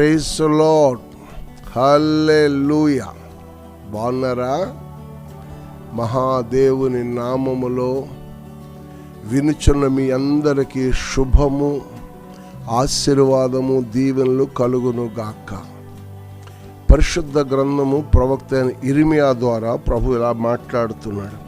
Praise lord హల్లే లూయ బాగున్నారా? మహాదేవుని నామములో వినుచున్న మీ అందరికీ శుభము ఆశీర్వాదము దీవెనలు కలుగును గాక పరిశుద్ధ గ్రంథము ప్రవక్త అయిన ఇరిమియా ద్వారా ప్రభు ఇలా మాట్లాడుతున్నాడు.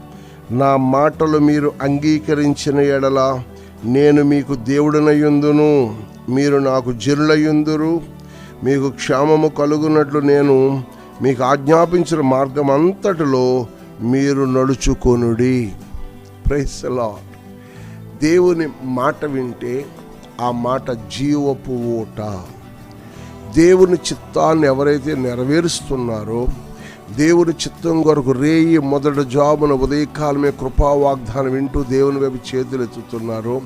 నా మాటలు మీరు అంగీకరించిన ఎడల నేను మీకు దేవుడనయుందును మీరు నాకు జరులయుందురు మీకు క్షేమము కలుగునట్లు నేను మీకు ఆజ్ఞాపించిన మార్గం అంతటిలో మీరు నడుచుకొనుడి. ప్రైస్ లార్డ్ దేవుని మాట వింటే ఆ మాట జీవపు ఊట. దేవుని చిత్తాన్ని ఎవరైతే నెరవేరుస్తున్నారో దేవుని చిత్తం కొరకు రేయి మొదటి జాబున ఉదయకాలమే కృపా వాగ్దానం వింటూ దేవుని వైపు చేతులు ఎత్తుతున్నారో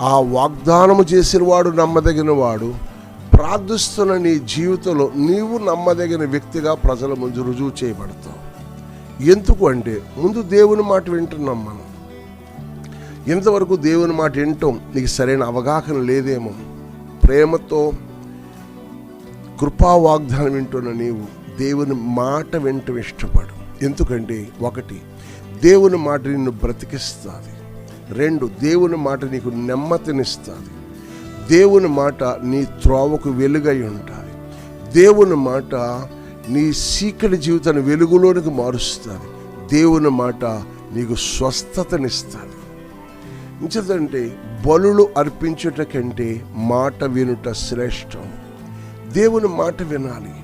ఆ వాగ్దానము చేసిన వాడు నమ్మదగిన వాడు ప్రార్థిస్తున్న నీ జీవితంలో నీవు నమ్మదగిన వ్యక్తిగా ప్రజల ముందు రుజువు చేయబడతావు. ఎందుకు అంటే ముందు దేవుని మాట వింటున్నాం మనం. ఇంతవరకు దేవుని మాట వింటాం నీకు సరైన అవగాహన లేదేమో. ప్రేమతో కృపా వాగ్దానం వింటున్న నీవు దేవుని మాట వింటం ఇష్టపడు. ఎందుకంటే ఒకటి దేవుని మాట నిన్ను బ్రతికిస్తుంది. రెండు దేవుని మాట నీకు నెమ్మతినిస్తుంది దేవుని మాట నీ త్రోవకు వెలుగై ఉంటాయి. దేవుని మాట నీ సీకటి జీవితాన్ని వెలుగులోనికి మారుస్తుంది. దేవుని మాట నీకు స్వస్థతనిస్తుంది. ఇంచదంటే బలులు అర్పించుట కంటే మాట వినుట శ్రేష్టం. దేవుని మాట వినాలి.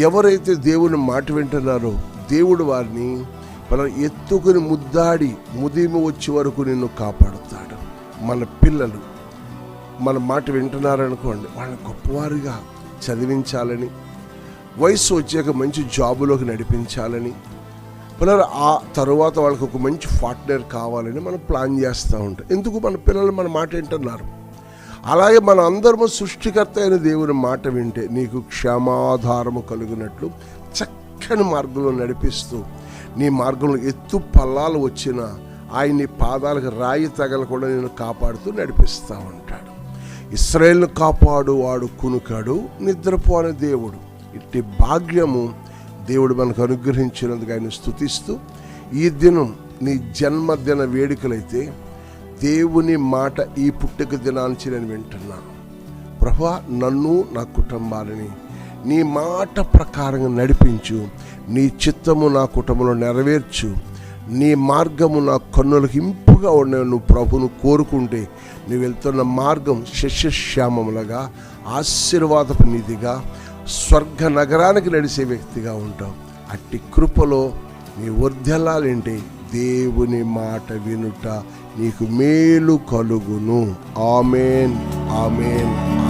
ఎవరైతే దేవుని మాట వింటున్నారో దేవుడు వారిని మన ఎత్తుకుని ముద్దాడి ముదిమి వచ్చే వరకు నిన్ను కాపాడుతాడు. మన పిల్లలు. మన మాట వింటున్నారనుకోండి వాళ్ళని గొప్పవారిగా చదివించాలని వయసు వచ్చాక మంచి జాబులోకి నడిపించాలని పిల్లలు ఆ తరువాత వాళ్ళకి ఒక మంచి పార్ట్నర్ కావాలని మనం ప్లాన్ చేస్తూ ఉంటాం. ఎందుకు మన పిల్లలు మన మాట వింటున్నారు? అలాగే మన అందరము సృష్టికర్త అయిన దేవుని మాట వింటే నీకు క్షమాధారము కలిగినట్లు చక్కని మార్గంలో నడిపిస్తూ నీ మార్గంలో ఎత్తు పల్లాలు వచ్చినా ఆయన పాదాలకు రాయి తగలకుండా నేను కాపాడుతూ నడిపిస్తూ ఉంటాడు. ఇస్రాయేల్ను కాపాడు వాడు కునుకాడు నిద్రపోని దేవుడు. ఇట్టి భాగ్యము దేవుడు మనకు అనుగ్రహించినందుకు ఆయన స్థుతిస్తూ ఈ దినం నీ జన్మదిన వేడుకలైతే దేవుని మాట ఈ పుట్టుక దినానికి నేను వింటున్నాను. ప్రభా నన్ను నా కుటుంబాలని నీ మాట ప్రకారంగా నడిపించు. నీ చిత్తము నా కుటుంబంలో నెరవేర్చు. నీ మార్గము నా కన్నులకు ఇంపుగా ఉండే నువ్వు ప్రభును కోరుకుంటే నువ్వు వెళ్తున్న మార్గం శస్యశ్యామములుగా ఆశీర్వాదపు నిధిగా స్వర్గ నగరానికి నడిచే వ్యక్తిగా ఉంటావు. అట్టి కృపలో నీ వర్ధలాలంటే దేవుని మాట వినుట నీకు మేలు కలుగును. Amen amen. ఆమెన్.